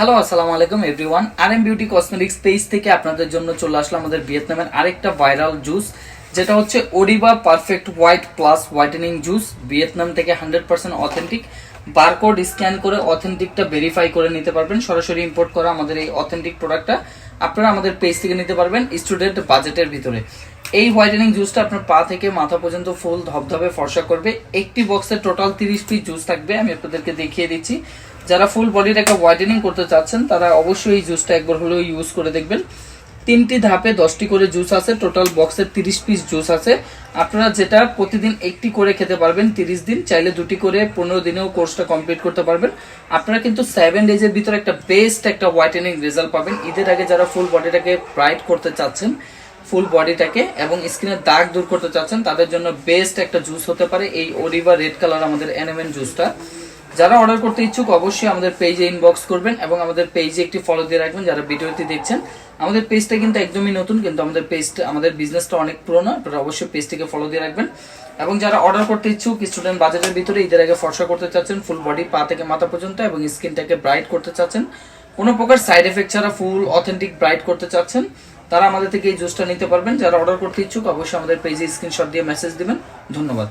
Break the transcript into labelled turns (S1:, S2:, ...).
S1: Hello আসসালামু আলাইকুম everyone R M beauty cosmetics page থেকে আপনাদের জন্য চলে আসলো আমাদের ভিয়েতনামের আরেকটা ভাইরাল জুস যেটা হচ্ছে ওডিবা perfect white plus whitening juice Vietnam থেকে hundred percent authentic barcode scan করে অথেন্টিকটা ভেরিফাই করে নিতে পারবেন। সরাসরি ইম্পোর্ট করা আমাদের এই অথেন্টিক প্রোডাক্টটা আপনারা আমাদের পেজ থেকে নিতে পারবেন স্টুডেন্ট বাজেটের ভিতরে। এই হোয়াইটেনিং জুসটা আপনার পা থেকে মাথা পর্যন্ত ফুল ধবধবে, ফর্সা করবে। একটি বক্সে টোটাল তিরিশ পিস জুস থাকবে, আমি আপনাদেরকে দেখিয়ে দিচ্ছি। যারা ফুল বডির একটা হোয়াইটেনিং করতে চাচ্ছেন, তারা অবশ্যই এই জুসটা একবার হলেও ইউজ করে দেখবেন। তিনটি ধাপে দশটি করে জুস আছে টোটাল বক্সের তিরিশ পিস জুস আছে। আপনারা যেটা প্রতিদিন একটি করে খেতে পারবেন, তিরিশ দিন, চাইলে দুটি করে পনেরো দিনেও কোর্সটা কমপ্লিট করতে পারবেন। আপনারা কিন্তু সেভেন ডেজের ভিতরে একটা বেস্ট একটা হোয়াইটেনিং রেজাল্ট পাবেন। ঈদের আগে যারা ফুল বডিটাকে ব্রাইট করতে চাচ্ছেন ফুল বডিটাকে এবং স্কিনের দাগ দূর করতে চাচ্ছেন, তাদের জন্য বেস্ট একটা জুস হতে পারে এই অলিভা রেড কালার আমাদের এনএমএন জুসটা। যারা অর্ডার করতে ইচ্ছুক, অবশ্যই আমাদের পেজে ইনবক্স করবেন এবং আমাদের পেজে একটি ফলো দিয়ে রাখবেন যারা ভিডিওটি দেখছেন। আমাদের পেজটা কিন্তু একদমই নতুন, কিন্তু আমাদের পেজটা, আমাদের বিজনেসটা অনেক পুরোনো, আপনারা অবশ্যই পেজটিকে ফলো দিয়ে রাখবেন। এবং যারা অর্ডার করতে ইচ্ছুক স্টুডেন্ট বাজেটের ভিতরে ঈদের আগে ফর্সা করতে চাচ্ছেন ফুল বডি পা থেকে মাথা পর্যন্ত এবং স্কিনটাকে ব্রাইট করতে চাচ্ছেন। কোনো প্রকার সাইড এফেক্ট ছাড়া ফুল অথেন্টিক ব্রাইট করতে চাচ্ছেন। তারা আমাদের থেকে এই জুসটা নিতে পারবেন। যারা অর্ডার করতে ইচ্ছুক, অবশ্যই আমাদের পেজে স্ক্রিনশট দিয়ে মেসেজ দিবেন। ধন্যবাদ।